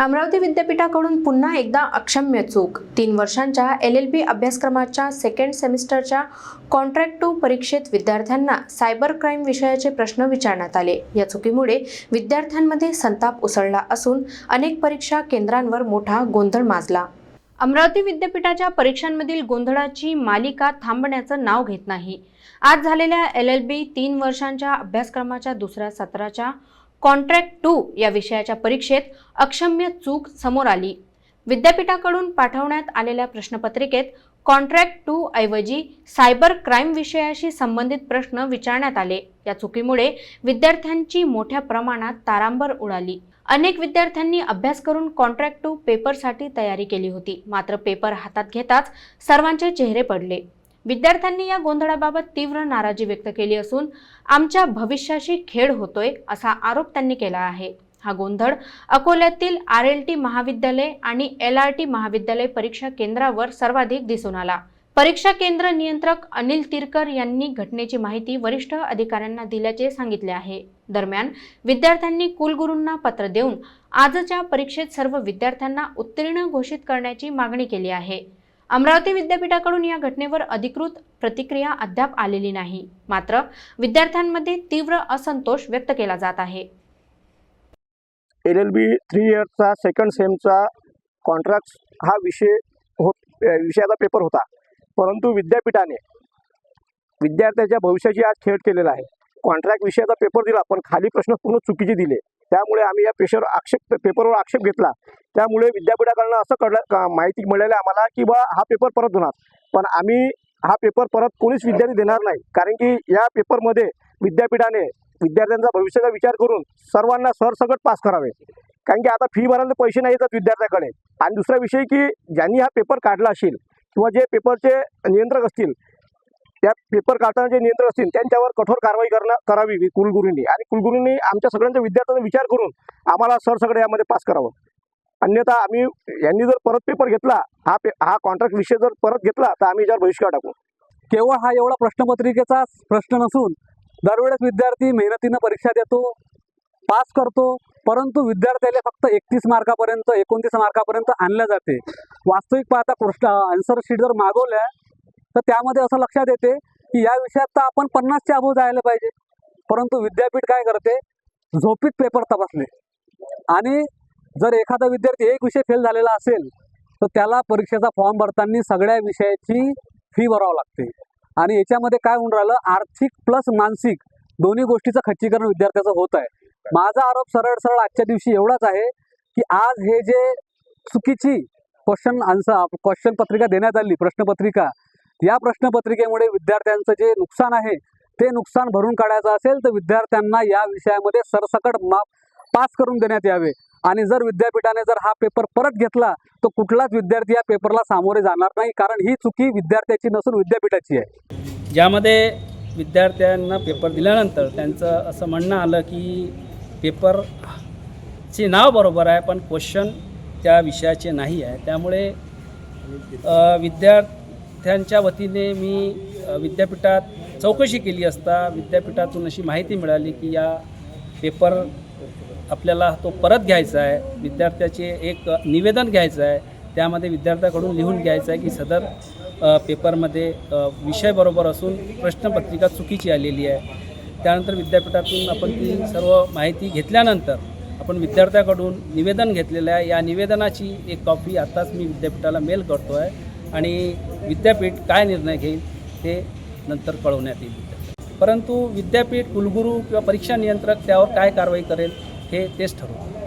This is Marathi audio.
अमरावती विद्यापीठाकडून पुन्हा एकदा अक्षम्य चूक. तीन वर्षांच्या एल एल बी अभ्यासक्रमाच्या सेकंड सेमिस्टरच्या कॉन्ट्रॅक्ट टू परीक्षेत विद्यार्थ्यांना सायबर क्राईम विषयाचे प्रश्न विचारण्यात आले. या चुकीमुळे विद्यार्थ्यांमध्ये संताप उसळला असून अनेक परीक्षा केंद्रांवर मोठा गोंधळ माजला. अमरावती विद्यापीठाच्या परीक्षांमधील गोंधळाची मालिका थांबण्याचं नाव घेत नाही. आज झालेल्या एल एल बी तीन वर्षांच्या अभ्यासक्रमाच्या दुसऱ्या सत्राच्या कॉन्ट्रॅक्ट टू या विषयाच्या परीक्षेत अक्षम्य चूक समोर आली. विद्यापीठाकडून पाठवण्यात आलेल्या प्रश्नपत्रिकेत कॉन्ट्रॅक्ट टू ऐवजी सायबर क्राईम विषयाशी संबंधित प्रश्न विचारण्यात आले. या चुकीमुळे विद्यार्थ्यांची मोठ्या प्रमाणात तारांबर उडाली. अनेक विद्यार्थ्यांनी अभ्यास करून कॉन्ट्रॅक्ट टू पेपरसाठी तयारी केली होती. मात्र पेपर हातात घेताच सर्वांचे चेहरे पडले. विद्यार्थ्यांनी या गोंधळाबाबत तीव्र नाराजी व्यक्त केली असून आमच्या भविष्याशी खेळ होतोय असा आरोप त्यांनी केला आहे. हा गोंधळ अकोल्यातील आर एल टी महाविद्यालय आणि एल आर टी महाविद्यालय परीक्षा केंद्रावर सर्वाधिक दिसून आला. परीक्षा केंद्र नियंत्रक अनिल तिरकर यांनी घटनेची माहिती वरिष्ठ अधिकाऱ्यांना दिल्याचे सांगितले आहे. दरम्यान विद्यार्थ्यांनी कुलगुरूंना पत्र देऊन आजच्या परीक्षेत सर्व विद्यार्थ्यांना उत्तीर्ण घोषित करण्याची मागणी केली आहे. अमरावती विद्यापीठाकडून या घटनेवर अधिकृत प्रतिक्रिया अद्याप आलेली नाही. मात्र विद्यार्थ्यांमध्ये तीव्र असंतोष व्यक्त केला जात आहे. एल एल बी थ्री इयर्सचा सेकंड सेमचा कॉन्ट्रॅक्ट हा विषय हो विषयाचा पेपर होता. परंतु विद्यापीठाने विद्यार्थ्याच्या भविष्याची आज खेळ केलेला आहे. कॉन्ट्रॅक्ट विषयाचा पेपर दिला पण खाली प्रश्न पूर्ण चुकीचे दिले. त्यामुळे आम्ही या पेशर आक्षेप पेपरवर आक्षेप घेतला. त्यामुळे विद्यापीठाकडनं असं कळलं माहिती मिळाली आम्हाला की बा हा पेपर परत होणार. पण आम्ही हा पेपर परत कोणीच विद्यार्थी देणार नाही. कारण की या पेपरमध्ये विद्यापीठाने विद्यार्थ्यांचा भविष्याचा विचार करून सर्वांना सरसकट पास करावे. कारण की आता फी भरायला पैसे नाही येतात विद्यार्थ्याकडे. आणि दुसरा विषय की ज्यांनी हा पेपर काढला असेल किंवा जे पेपरचे नियंत्रक असतील त्या पेपर काढताना जे नियंत्रण असतील त्यांच्यावर कठोर कारवाई करणं करावी कुलगुरूंनी. आणि कुलगुरूंनी आमच्या सगळ्यांच्या विद्यार्थ्यांचा विचार करून आम्हाला सर सगळे यामध्ये पास करावं. अन्यथा आम्ही यांनी जर परत पेपर घेतला हा पे हा कॉन्ट्रॅक्ट विषय जर परत घेतला तर आम्ही याच्यावर बहिष्कार टाकू. केवळ हा एवढा प्रश्नपत्रिकेचा प्रश्न नसून दरवेळेस विद्यार्थी मेहनतीनं परीक्षा देतो पास करतो परंतु विद्यार्थ्याला फक्त एकतीस मार्कापर्यंत एकोणतीस मार्कापर्यंत आणल्या जाते. वास्तविक पाहता प्रश्न आन्सर शीट जर मागवल्या तर त्यामध्ये असं लक्षात येते की या विषयात तर आपण पन्नासच्या अभव जायला पाहिजे. परंतु विद्यापीठ काय करते? झोपीत पेपर तपासले आणि जर एखादा विद्यार्थी एक विषय फेल झालेला असेल तर त्याला परीक्षेचा फॉर्म भरताना सगळ्या विषयाची फी भरावं लागते. आणि याच्यामध्ये काय होऊन राहिलं? आर्थिक प्लस मानसिक दोन्ही गोष्टीचं खच्चीकरण विद्यार्थ्याचं होत आहे. माझा आरोप सरळ सरळ आजच्या दिवशी एवढाच आहे की आज हे जे चुकीची क्वेश्चन आन्सर क्वेश्चन पत्रिका देण्यात आली प्रश्नपत्रिका या प्रश्नपत्रिकेमुळे विद्यार्थ्यांचं जे नुकसान आहे ते नुकसान भरून काढायचं असेल तर विद्यार्थ्यांना या विषयामध्ये सरसकट माप पास करून देण्यात यावे. आणि जर विद्यापीठाने जर हा पेपर परत घेतला तर कुठलाच विद्यार्थी या पेपरला सामोरे जाणार नाही कारण ही चुकी विद्यार्थ्याची नसून विद्यापीठाची आहे. ज्यामध्ये विद्यार्थ्यांना पेपर दिल्यानंतर त्यांचं असं म्हणणं आलं की पेपरचे नाव बरोबर आहे पण क्वेश्चन त्या विषयाचे नाही आहे. त्यामुळे विद्यार्थी विद्यार्थ्यांच्या वतीने मी विद्यापीठात चौकशी केली असता विद्यापीठातून अशी माहिती मिळाली की या पेपर आपल्याला तो परत घ्यायचा आहे. विद्यार्थ्याचे एक निवेदन घ्यायचं आहे. त्यामध्ये विद्यार्थ्याकडून लिहून घ्यायचं आहे की सदर पेपरमध्ये विषयबरोबर विषय बरोबर असून प्रश्नपत्रिका चुकीची आलेली आहे. त्यानंतर विद्यापीठातून आपण ती सर्व माहिती घेतल्यानंतर आपण विद्यार्थ्याकडून निवेदन घेतलेलं आहे. या निवेदनाची एक कॉपी आत्ताच मी विद्यापीठाला मेल करतो आहे आणि विद्यापीठ काय निर्णय घेईल ते नंतर कळवण्यात येईल. परंतु विद्यापीठ कुलगुरू किंवा परीक्षा नियंत्रक त्यावर काय कारवाई करेल हे तेच ठरवतं